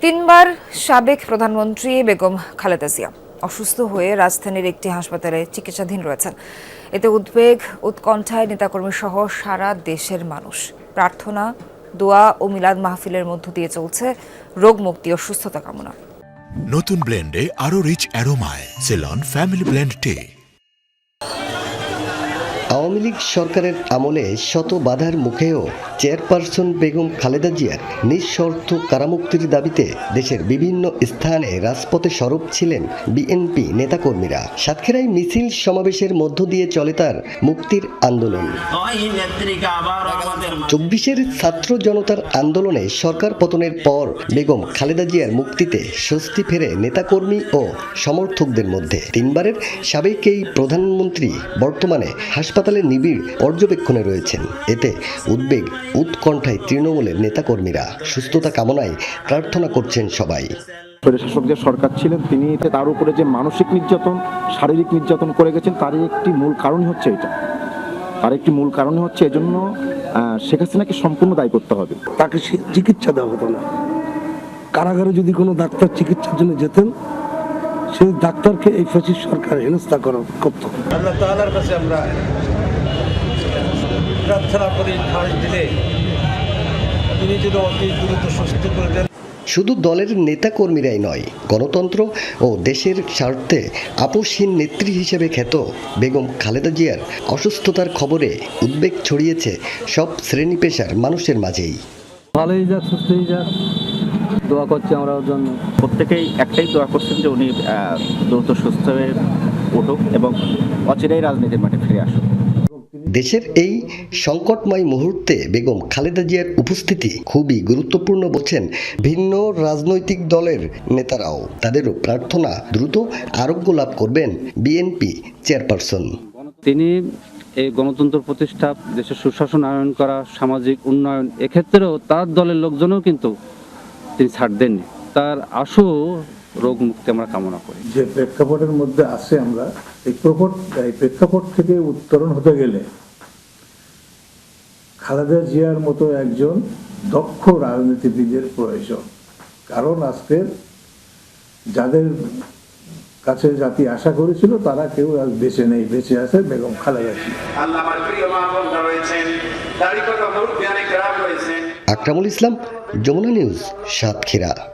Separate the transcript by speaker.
Speaker 1: তিনবার সাবেক প্রধানমন্ত্রী বেগম খালেদা জিয়া অসুস্থ হয়ে রাজধানীর একটি হাসপাতালে চিকিৎসাধীন রয়েছেন। এতে উদ্বেগ, উৎকণ্ঠায় নেতাকর্মী সহ সারা দেশের মানুষ। প্রার্থনা, দোয়া ও মিলাদ মাহফিলের মধ্য দিয়ে চলছে রোগ মুক্তি ও সুস্থতা কামনা।
Speaker 2: নতুন ব্লেন্ডে আরও rich অ্যারোমায় Ceylon family blend tea
Speaker 3: Awami League সরকারের আমলে শত বাধার মুখেও চেয়ারপারসন বেগম খালেদা জিয়ার নিঃশর্ত কারামুক্তির দাবিতে দেশের বিভিন্ন স্থানে রাজপথে সরব ছিলেন বিএনপি নেতাকর্মীরা। সাতক্ষীরায় মিছিল সমাবেশের মধ্য দিয়ে চলে তার মুক্তির আন্দোলন। চব্বিশের ছাত্র জনতার আন্দোলনে সরকার পতনের পর বেগম খালেদা জিয়ার মুক্তিতে স্বস্তি ফেরে নেতাকর্মী ও সমর্থকদের মধ্যে। তিনবারের সাবেক এই প্রধানমন্ত্রী বর্তমানে হাসপাতালে নিবিড় পর্যবেক্ষণে রয়েছেন। এতে উদ্বেগ উৎকণ্ঠায় তৃণমূলের নেতাকর্মীরা সুস্থতা কামনায় প্রার্থনা করছেন সবাই।
Speaker 4: স্বৈরশাসক যে সরকার ছিলেন তিনি এতে তার উপরে যে মানসিক নির্যাতন শারীরিক নির্যাতন করে গেছেন তারই একটি মূল কারণই হচ্ছে এটা। তার একটি মূল কারণই হচ্ছে এজন্য আহ, শেখ হাসিনাকে সম্পূর্ণ দায়ী করতে হবে।
Speaker 5: তাকে চিকিৎসা দেওয়া হতো না। কারাগারে যদি কোনো ডাক্তার চিকিৎসার জন্য যেতেন সেই ডাক্তারকে এই ফ্যাসিস্ট সরকার হেনস্থা করা করত।
Speaker 6: আল্লাহ তাআলার কাছে আমরা প্রার্থনা করি ঠাঁস দিলে তিনি যদি অতি দ্রুত সুস্থ করে দেন।
Speaker 3: শুধু দলের নেতাকর্মীরাই নয় গণতন্ত্র ও দেশের স্বার্থে আপোষহীন নেত্রী হিসেবে খ্যাত বেগম খালেদা জিয়ার অসুস্থতার খবরে উদ্বেগ ছড়িয়েছে সব শ্রেণি পেশার মানুষের মাঝেই।
Speaker 7: ভালোই যাক সুস্থই যাক। দোয়া করছি আমরা ওর জন্য।
Speaker 8: প্রত্যেকেই একটাই দোয়া করছেন যে উনি আহ, দ্রুত সুস্থ হয়ে উঠুক এবং অচিরেই রাজনীতির মাঠে ফিরে আসুক।
Speaker 3: দেশের এই সংকটময় মুহূর্তে বেগম খালেদা জিয়ার উপস্থিতি খুবই গুরুত্বপূর্ণ বলছেন ভিন্ন রাজনৈতিক দলের নেতারাও। তাদেরও প্রার্থনা দ্রুত আরোগ্য লাভ করবেন বিএনপি চেয়ারপারসন।
Speaker 7: তিনি এই গণতন্ত্র প্রতিষ্ঠা দেশের সুশাসন আয়ন করা সামাজিক উন্নয়ন এক্ষেত্রেও তার দলের লোকজনও কিন্তু তিনি ছাড় দেননি। তার আশু রোগ মুক্তি আমরা কামনা করি।
Speaker 6: যে প্রেক্ষাপটের মধ্যে আছে আমরা এই প্রপট এই প্রেক্ষাপট থেকে উত্তরণ হতে গেলে খালেদা জিয়ার মতো একজন দক্ষ রাজনীতিবিদের প্রয়োজন। কারণ আজকের যাদের কাছে জাতি আশা করেছিল তারা কেউ আজ বেঁচে নেই বেঁচে আছে বেগম খালেদা জিয়া।
Speaker 3: আকরামুল ইসলাম যমুনা নিউজ সাতক্ষীরা।